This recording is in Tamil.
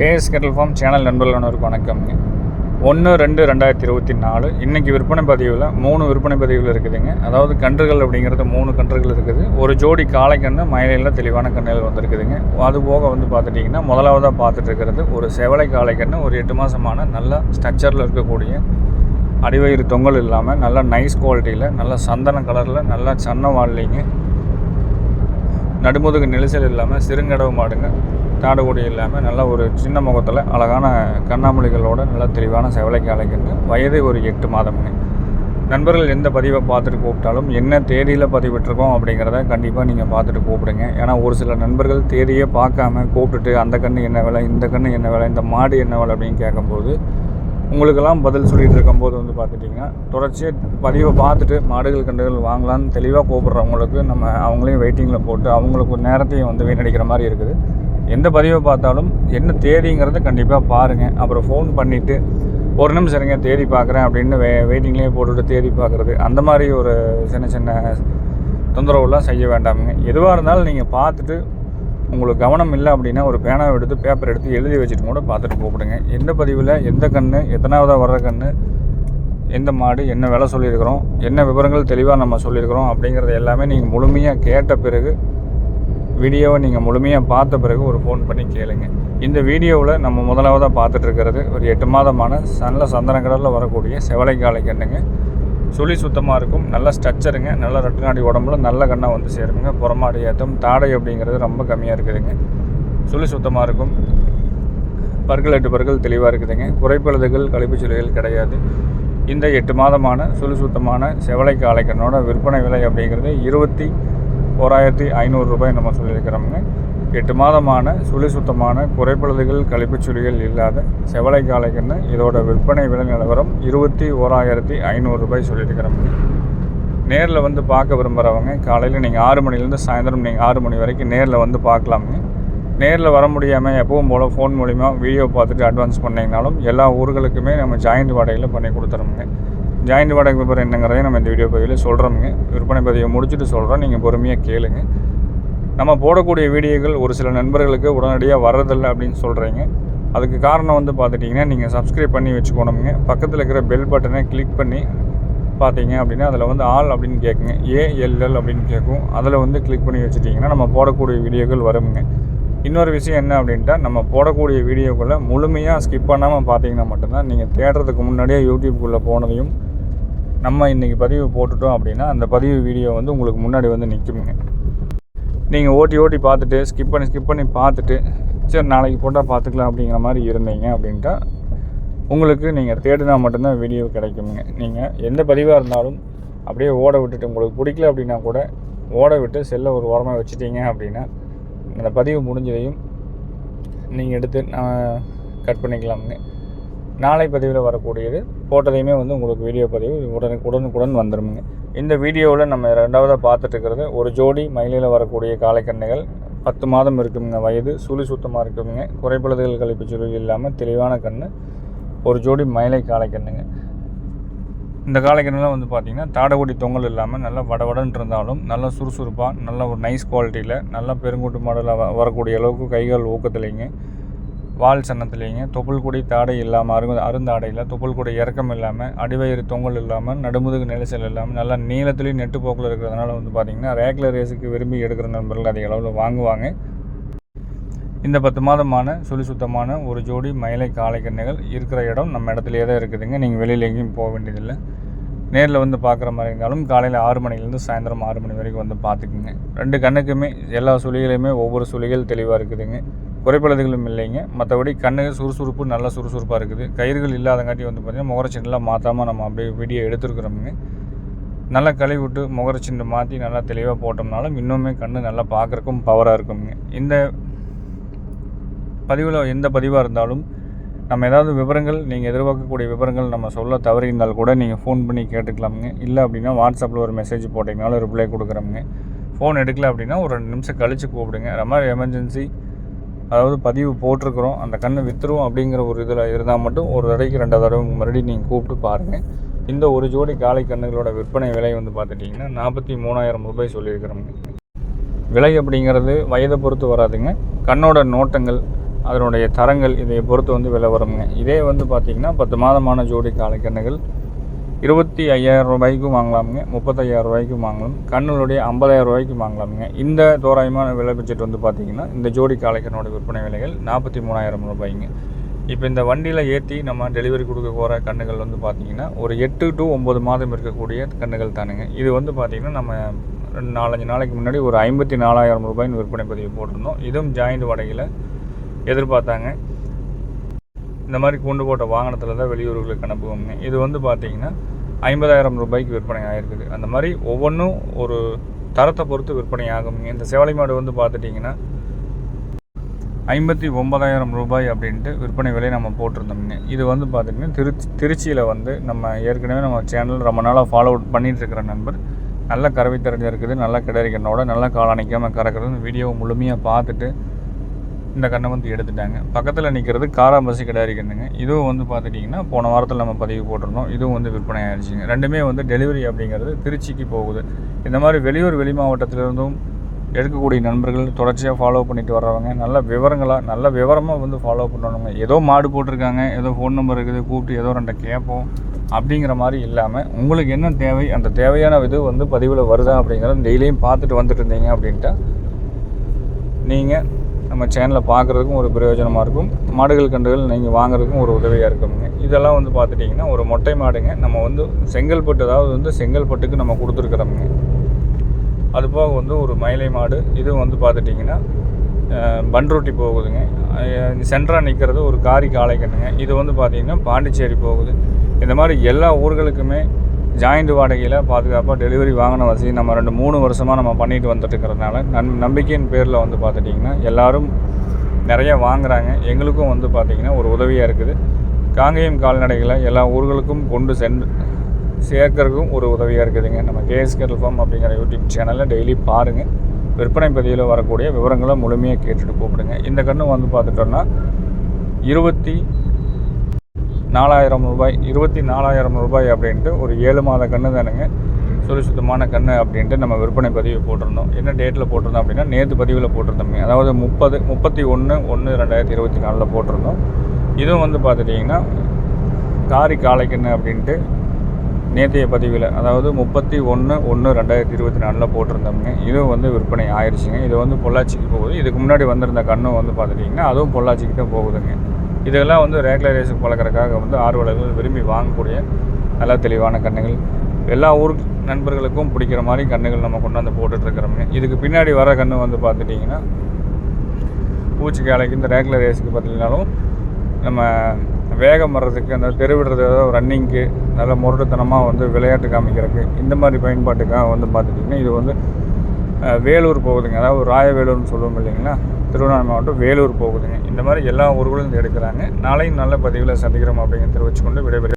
கேஎஸ் கெட்டல் ஃபார்ம் சேனல் நண்பர்கள் அனைவருக்கும் வணக்கம்ங்க ஒன்று ரெண்டு ரெண்டாயிரத்தி இருபத்தி நாலு. இன்றைக்கி விற்பனை பதிவில் மூணு விற்பனை பதிவில் இருக்குதுங்க. அதாவது கன்றுகள் அப்படிங்கிறது மூணு கன்றுகள் இருக்குது. ஒரு ஜோடி காளைக்கன்று மயிலையில் தெளிவான கன்றுகள் வந்திருக்குதுங்க. அது போக வந்து பார்த்துட்டிங்கன்னா முதலாவதாக பார்த்துட்டு இருக்கிறது ஒரு செவலை காளைக்கன்று ஒரு எட்டு மாதமான நல்ல ஸ்ட்ரக்சரில் இருக்கக்கூடிய அடிவயிறு தொங்கல் இல்லாமல் நல்ல நைஸ் குவாலிட்டியில் நல்ல சந்தன கலரில் நல்லா சன்ன வாழ்லிங்க நடுமுதுகு நெரிசல் இல்லாமல் சிறுங்கடவு மாடுங்க. தாடுகுடி இல்லாமல் நல்ல ஒரு சின்ன முகத்தில் அழகான கண்ணாமொழிகளோட நல்ல தெளிவான செவலைக்கு அழைக்கின்ற வயது ஒரு எட்டு மாதம்ங்க. நண்பர்கள் எந்த பதிவை பார்த்துட்டு கூப்பிட்டாலும் என்ன தேதியில் பதிவிட்டிருக்கோம் அப்படிங்கிறத கண்டிப்பாக நீங்கள் பார்த்துட்டு கூப்பிடுங்க. ஏன்னா ஒரு சில நண்பர்கள் தேதியே பார்க்காம கூப்பிட்டுட்டு அந்த கன்று என்ன விலை இந்த கன்று என்ன விலை இந்த மாடு என்ன விலை அப்படின்னு கேட்கும்போது உங்களுக்கெல்லாம் பதில் சொல்லிகிட்டு இருக்கும்போது வந்து பார்த்துட்டிங்கன்னா தொடர்ச்சியாக பதிவை பார்த்துட்டு மாடுகள் கண்டுகள் வாங்கலான்னு தெளிவாக கூப்பிட்றவங்களுக்கு நம்ம அவங்களையும் வெயிட்டிங்கில் போட்டு அவங்களுக்கு ஒரு நேரத்தையும் வந்து வீணடிக்கிற மாதிரி இருக்குது. எந்த பதிவை பார்த்தாலும் என்ன தேதிங்கிறத கண்டிப்பாக பாருங்கள் அப்புறம் ஃபோன் பண்ணிவிட்டு ஒரு நிமிஷம் இருங்க தேதி பார்க்குறேன் அப்படின்னு வெ வெயிட்டிங்லேயே போட்டுட்டு தேதி பார்க்குறது அந்த மாதிரி ஒரு சின்ன சின்ன தொந்தரவுலாம் செய்ய வேண்டாமுங்க. எதுவாக இருந்தாலும் நீங்கள் பார்த்துட்டு உங்களுக்கு கவனம் இல்லை அப்படின்னா ஒரு பேனாவை எடுத்து பேப்பர் எடுத்து எழுதி வச்சுட்டு கூட பார்த்துட்டு கூப்பிடுங்க. எந்த பதிவில் எந்த கன்று எத்தனாவதாக வர்ற கன்று எந்த மாடு என்ன வேலை சொல்லியிருக்கிறோம் என்ன விவரங்கள் தெளிவாக நம்ம சொல்லியிருக்கிறோம் அப்படிங்கிறத எல்லாமே நீங்கள் முழுமையாக கேட்ட பிறகு வீடியோவை நீங்கள் முழுமையாக பார்த்த பிறகு ஒரு ஃபோன் பண்ணி கேளுங்க. இந்த வீடியோவில் நம்ம முதலாவதாக பார்த்துட்டு இருக்கிறது ஒரு எட்டு மாதமான சனில் சந்தன கடலில் வரக்கூடிய செவலை காளை கண்ணுங்க. சுழி சுத்தமாக இருக்கும். நல்ல ஸ்ட்ரக்சருங்க நல்ல ரெட்டு நாடி உடம்புல நல்ல கண்ணாக வந்து சேருங்க புறமாடி ஏற்றம் தாடை அப்படிங்கிறது ரொம்ப கம்மியாக இருக்குதுங்க. சுழி சுத்தமாக இருக்கும். பற்கள் எட்டு பற்கள் தெளிவாக இருக்குதுங்க. குறைப்பழுதுகள் கழிப்பு சுழிகள் கிடையாது. இந்த எட்டு மாதமான சுழி சுத்தமான செவலை காளைக்கண்ணோட விற்பனை விலை அப்படிங்கிறது இருபத்தி ஓராயிரத்தி ஐநூறு ரூபாய் நம்ம சொல்லியிருக்கிறோமுங்க. எட்டு மாதமான சுழி சுத்தமான குறைப்பழுதுகள் கழிப்புச் சுழிகள் இல்லாத செவலை காலைக்குன்னு இதோட விற்பனை விலை நிலவரம் இருபத்தி ஓராயிரத்தி ஐநூறு ரூபாய் சொல்லியிருக்கிறோமுங்க நேரில் வந்து பார்க்க விரும்புகிறவங்க காலையில் நீங்கள் ஆறு மணிலேருந்து சாயந்தரம் நீங்கள் ஆறு மணி வரைக்கும் நேரில் வந்து பார்க்கலாமுங்க நேரில் வர முடியாமல் எப்பவும் போல் ஃபோன் மூலிமா வீடியோ பார்த்துட்டு அட்வான்ஸ் பண்ணிங்கனாலும் எல்லா ஊர்களுக்குமே நம்ம ஜாயிண்ட் வாடகையில் பண்ணி கொடுத்துருவோங்க ஜாயிண்ட் வாடகை விபரம் என்னங்கிறதையும் நம்ம இந்த வீடியோ பதிவில் சொல்கிறோமுங்க விற்பனை பதிவை முடிச்சுட்டு சொல்கிறோம் நீங்கள் பொறுமையாக கேளுங்கள் நம்ம போடக்கூடிய வீடியோக்கள் ஒரு சில நண்பர்களுக்கு உடனடியாக வர்றதில்லை அப்படின்னு சொல்கிறீங்க அதுக்கு காரணம் வந்து பார்த்துட்டிங்கன்னா நீங்கள் சப்ஸ்கிரைப் பண்ணி வச்சுக்கணுங்க பக்கத்தில் இருக்கிற பெல் பட்டனை கிளிக் பண்ணி பார்த்தீங்க அப்படின்னா அதில் வந்து ஆல் அப்படின்னு கேட்குங்க ஏஎல்எல் அப்படின்னு கேட்கும் அதில் வந்து கிளிக் பண்ணி வச்சுட்டிங்கன்னா நம்ம போடக்கூடிய வீடியோக்கள் வருங்க இன்னொரு விஷயம் என்ன அப்படின்ட்டா நம்ம போடக்கூடிய வீடியோக்குள்ளே முழுமையாக ஸ்கிப் பண்ணாமல் பார்த்தீங்கன்னா மட்டும்தான் நீங்கள் தேடுறதுக்கு முன்னாடியே யூடியூப்குள்ளே போனதையும் நம்ம இன்றைக்கி பதிவு போட்டுட்டோம் அப்படின்னா அந்த பதிவு வீடியோ வந்து உங்களுக்கு முன்னாடி வந்து நிற்குமுங்க நீங்கள் ஓட்டி ஓட்டி பார்த்துட்டு ஸ்கிப் பண்ணி ஸ்கிப் பண்ணி பார்த்துட்டு சரி நாளைக்கு போட்டால் பார்த்துக்கலாம் அப்படிங்கிற மாதிரி இருந்தீங்க அப்படின்ட்டா உங்களுக்கு நீங்கள் தேடினா மட்டும்தான் வீடியோ கிடைக்குங்க. நீங்கள் எந்த பதிவாக இருந்தாலும் அப்படியே ஓட விட்டுட்டு உங்களுக்கு பிடிக்கல அப்படின்னா கூட ஓட விட்டு செல்லை ஒரு ஓரமாக வச்சுட்டீங்க அப்படின்னா அந்த பதிவு முடிஞ்சதையும் நீங்கள் எடுத்து நான் கட் பண்ணிக்கலாமுங்க. நாளை பதிவில் வரக்கூடியது போட்டதையுமே வந்து உங்களுக்கு வீடியோ பதிவு உடனே உடனுக்குடன் வந்துடுமுங்க இந்த வீடியோவில் நம்ம ரெண்டாவதாக பார்த்துட்டு இருக்கிறது ஒரு ஜோடி மயிலையில் வரக்கூடிய காலைக்கண்ணைகள் பத்து மாதம் இருக்குங்க வயது. சுழி சுத்தமாக இருக்குங்க குறைபழுதுகள் கழிப்பு சுழி இல்லாமல் தெளிவான கண் ஒரு ஜோடி மயிலை காலைக்கண்ணுங்க இந்த காலைக்கண்ணெலாம் வந்து பார்த்திங்கன்னா தாடகுடி தொங்கல் இல்லாமல் நல்லா வடவடன்னு இருந்தாலும் நல்லா சுறுசுறுப்பாக நல்ல ஒரு நைஸ் குவாலிட்டியில் நல்லா பெருங்கூட்டு மாடலாக வ வரக்கூடிய அளவுக்கு கைகால் ஊக்கத்துலைங்க வால் சன்னத்துலேங்க தொப்புள் கூடி தாடை இல்லாமல் அரு அருந்தாடையில் தொப்புள் கொடி இறக்கம் இல்லாமல் அடிவயிறு தொங்கல் இல்லாமல் நடுமுதுகு நெரிசல் இல்லாமல் நல்லா நீளத்துலேயும் நெட்டு போக்கில் இருக்கிறதுனால வந்து பார்த்திங்கன்னா ரேக்லர் ரேஸுக்கு விரும்பி எடுக்கிற நண்பர்கள் அதிக அளவில் வாங்குவாங்க. இந்த பத்து மாதமான சுழி சுத்தமான ஒரு ஜோடி மயிலை காளை கண்ணைகள் இருக்கிற இடம் நம்ம இடத்துலையே தான் இருக்குதுங்க. நீங்கள் வெளியில் எங்கேயும் போக வேண்டியதில்லை. நேரில் வந்து பார்க்குற மாதிரி இருந்தாலும் காலையில் ஆறு மணிலேருந்து சாயந்தரம் ஆறு மணி வரைக்கும் வந்து பார்த்துக்குங்க ரெண்டு கண்ணுக்குமே எல்லா சுழிகளையுமே ஒவ்வொரு சுழிகள் தெளிவாக இருக்குதுங்க. குறைப்பழுதுகளும் இல்லைங்க. மற்றபடி கண்ணு சுறுசுறுப்பு நல்லா சுறுசுறுப்பாக இருக்குது. கயிறுகள் இல்லாதங்காட்டி வந்து பார்த்திங்கன்னா முகரச்சின்னெலாம் மாற்றாமல் நம்ம அப்படியே வீடியோ எடுத்துருக்குறோமுங்க. நல்லா கழுவி விட்டு முகரச்சின்னு மாற்றி நல்லா தெளிவாக போட்டோம்னாலும் இன்னுமே கண் நல்லா பார்க்குறக்கும் பவராக இருக்குங்க இந்த பதிவில் எந்த பதிவாக இருந்தாலும் நம்ம ஏதாவது விவரங்கள் நீங்கள் எதிர்பார்க்கக்கூடிய விவரங்கள் நம்ம சொல்ல தவறியிருந்தால் கூட நீங்கள் ஃபோன் பண்ணி கேட்டுக்கலாமுங்க. இல்லை அப்படின்னா வாட்ஸ்அப்பில் ஒரு மெசேஜ் போட்டிங்கனாலும் ரிப்ளை கொடுக்குறோமுங்க. ஃபோன் எடுக்கல அப்படின்னா ஒரு ரெண்டு நிமிஷம் கழித்து கூப்பிடுங்க. ரொம்ப மாதிரி எமர்ஜென்சி அதாவது பதிவு போட்டிருக்கிறோம் அந்த கண்ணை விற்றுரும் அப்படிங்கிற ஒரு இதில் இருந்தால் மட்டும் ஒரு தடவைக்கு ரெண்டு தடவை மறுபடியும் நீங்கள் கூப்பிட்டு பாருங்கள் இந்த ஒரு ஜோடி காளை கண்ணுகளோட விற்பனை விலை வந்து பார்த்துட்டிங்கன்னா நாற்பத்தி மூணாயிரம் ரூபாய் சொல்லியிருக்கிறோங்க விலை அப்படிங்கிறது வயதை பொறுத்து வராதுங்க. கண்ணோட நோட்டங்கள் அதனுடைய தரங்கள் இதை பொறுத்து வந்து விலை வருங்க. இதே வந்து பார்த்திங்கன்னா பத்து மாதமான ஜோடி காளைக்கண்ணுகள் இருபத்தி ஐயாயிரம் ரூபாய்க்கும் வாங்கலாமுங்க முப்பத்தையாயிரம் ரூபாய்க்கும் வாங்கலாம். கண்ணுடைய ஐம்பதாயிரம் ரூபாய்க்கும் வாங்கலாமுங்க. இந்த தோராயமான விலை பட்ஜெட் வந்து பார்த்திங்கன்னா இந்த ஜோடி காலைக்கனோட விற்பனை விலைகள் நாற்பத்தி மூணாயிரம் ரூபாய்ங்க. இப்போ இந்த வண்டியில் ஏற்றி நம்ம டெலிவரி கொடுக்க போகிற கண்ணுகள் வந்து பார்த்திங்கன்னா ஒரு எட்டு டு ஒம்பது மாதம் இருக்கக்கூடிய கண்ணுகள் தானுங்க. இது வந்து பார்த்திங்கன்னா நம்ம ரெண்டு நாலஞ்சு நாளைக்கு முன்னாடி ஒரு ஐம்பத்தி நாலாயிரம் ரூபாய்னு விற்பனை பதிவு போட்டிருந்தோம். இதுவும் ஜாயிண்ட் வடையில் எதிர்பார்த்தாங்க. இந்த மாதிரி கூண்டு போட்ட வாகனத்தில் தான் வெளியூர்களுக்கு அனுப்புவோங்க இது வந்து பார்த்திங்கன்னா ஐம்பதாயிரம் ரூபாய்க்கு விற்பனை ஆகிருக்குது அந்த மாதிரி ஒவ்வொன்றும் ஒரு தரத்தை பொறுத்து விற்பனை ஆகுங்க இந்த செவலை மாடு வந்து பார்த்துட்டிங்கன்னா ஐம்பத்தி ஒன்பதாயிரம் ரூபாய் அப்படின்ட்டு விற்பனை விலை நம்ம போட்டிருந்தோம்ங்க இது வந்து பார்த்திங்கன்னா திருச்சி திருச்சியில் வந்து நம்ம ஏற்கனவே நம்ம சேனல் ரொம்ப நாளாக ஃபாலோ பண்ணிகிட்டு இருக்கிற நண்பர். நல்ல கறவை தெரிஞ்சிருக்குது. இருக்குது நல்ல நல்லா நல்ல காலணிக்காமல் கறக்கிறது வீடியோவை முழுமையாக பார்த்துட்டு இந்த கண்ணை வந்து எடுத்துட்டாங்க. பக்கத்தில் நிற்கிறது காராம்பசி கிடாரி கண்ணுங்க. இதுவும் வந்து பார்த்துட்டிங்கன்னா போன வாரத்தில் நம்ம பதிவு போட்டிருந்தோம். இதுவும் வந்து விற்பனை ஆயிடுச்சுங்க. ரெண்டுமே வந்து டெலிவரி அப்படிங்கிறது திருச்சிக்கு போகுது. இந்த மாதிரி வெளியூர் வெளி மாவட்டத்திலிருந்தும் எடுக்கக்கூடிய நண்பர்கள் தொடர்ச்சியாக ஃபாலோ பண்ணிட்டு வர்றவங்க நல்ல விவரங்களாக நல்ல விவரமாக வந்து ஃபாலோ பண்ணணுங்க. ஏதோ மாடு போட்டிருக்காங்க ஏதோ ஃபோன் நம்பர் இருக்குது கூப்பிட்டு ஏதோ ரெண்டை கேட்போம். அப்படிங்கிற மாதிரி இல்லாமல் உங்களுக்கு என்ன தேவை அந்த தேவையான இது வந்து பதிவில் வருதா அப்படிங்கிறத டெய்லியும் பார்த்துட்டு வந்துட்டு இருந்தீங்க அப்படின்ட்டா நீங்கள் நம்ம சேனலை பார்க்குறதுக்கும் ஒரு பிரயோஜனமாக இருக்கும். மாடுகள் கன்றுகள் நீங்கள் வாங்குறதுக்கும் ஒரு உதவியாக இருக்குங்க. இதெல்லாம் வந்து பார்த்துட்டிங்கன்னா ஒரு மொட்டை மாடுங்க. நம்ம வந்து செங்கல்பட்டு அதாவது வந்து செங்கல்பட்டுக்கு நம்ம கொடுத்துருக்குறோமுங்க. அது போக வந்து ஒரு மயிலை மாடு. இது வந்து பார்த்துட்டிங்கன்னா பன்ருட்டி போகுதுங்க. சென்ட்ராக நிற்கிறது ஒரு காரி காளைக்கண்ணுங்க. இது வந்து பார்த்திங்கன்னா பாண்டிச்சேரி போகுது. இந்த மாதிரி எல்லா ஊர்களுக்குமே ஜாயிண்ட் வாடகையில் பாதுகாப்பாக டெலிவரி வாங்கின வசதி நம்ம ரெண்டு மூணு வருஷமாக நம்ம பண்ணிட்டு வந்துட்டுருக்கிறதுனால நன் நம்பிக்கையின் பேரில் வந்து பார்த்துட்டிங்கன்னா எல்லோரும் நிறைய வாங்குகிறாங்க எங்களுக்கும் வந்து பார்த்திங்கன்னா ஒரு உதவியாக இருக்குது. காங்கேயம் கால்நடைகளை எல்லா ஊர்களுக்கும் கொண்டு சென்று சேர்க்கறதுக்கும் ஒரு உதவியாக இருக்குதுங்க. நம்ம கேஎஸ் ஃபார்ம் அப்படிங்கிற யூடியூப் சேனலில் டெய்லி பாருங்கள் விற்பனை பதிவில் வரக்கூடிய விவரங்களை முழுமையாக கேட்டுட்டு கூப்பிடுங்க. இந்த கன்று வந்து பார்த்துட்டோன்னா இருபத்தி நாலாயிரம் ரூபாய் இருபத்தி நாலாயிரம் ரூபாய் அப்படின்ட்டு ஒரு ஏழு மாத கன்று தானுங்க. சுழி சுத்தமான கன்று அப்படின்ட்டு நம்ம விற்பனை பதிவு போட்டிருந்தோம். என்ன டேட்டில் போட்டிருந்தோம் அப்படின்னா நேற்று பதிவில் போட்டிருந்தோம். அதாவது முப்பது முப்பத்தி ஒன்று ஒன்று ரெண்டாயிரத்தி இருபத்தி நாலில் போட்டிருந்தோம். இதுவும் வந்து பார்த்துட்டிங்கன்னா காரி காளைக்கன்று அப்படின்ட்டு நேற்றைய பதிவில் அதாவது முப்பத்தி ஒன்று ஒன்று ரெண்டாயிரத்தி இருபத்தி நாலில் போட்டிருந்தோம்ங்க. இதுவும் வந்து விற்பனை ஆயிடுச்சுங்க இது வந்து பொள்ளாச்சிக்கு போகுது. இதுக்கு முன்னாடி வந்திருந்த கண்ணும் வந்து பார்த்துட்டிங்கன்னா அதுவும் பொள்ளாச்சிக்கு தான் போகுதுங்க. இதெல்லாம் வந்து ரேகுலர் ரேஸுக்கு பழக்கிறதுக்காக வந்து ஆர்வலர்கள் விரும்பி வாங்கக்கூடிய நல்ல தெளிவான கண்ணுகள். எல்லா ஊர் நண்பர்களுக்கும் பிடிக்கிற மாதிரி கண்ணுகள் நம்ம கொண்டாந்து போட்டுட்ருக்கிறோமே. இதுக்கு பின்னாடி வர கன்று வந்து பார்த்துட்டிங்கன்னா பூச்சி காலைக்கு இந்த ரேகுலர் ரேஸுக்கு பார்த்தீங்கன்னாலும் நம்ம வேகம் வர்றதுக்கு அந்த தெருவிடுறது ரன்னிங்க்கு நல்ல முரட்டுத்தனமாக வந்து விளையாட்டு காமிக்கிறதுக்கு இந்த மாதிரி பயன்பாட்டுக்காக வந்து பார்த்துட்டிங்கன்னா இது வந்து வேலூர் போகுதுங்க. அதாவது ராயவேலூர்னு சொல்லுவோம் இல்லைங்களா? திருவண்ணாமலை மாவட்டம் வேலூர் போகுதுங்க. இந்த மாதிரி எல்லா ஊர்களும் எடுக்கிறாங்க. நாளையும் நல்ல பதிவில் சந்திக்கிறோம் அப்படிங்கிறத வச்சுக்கொண்டு விடைபெறு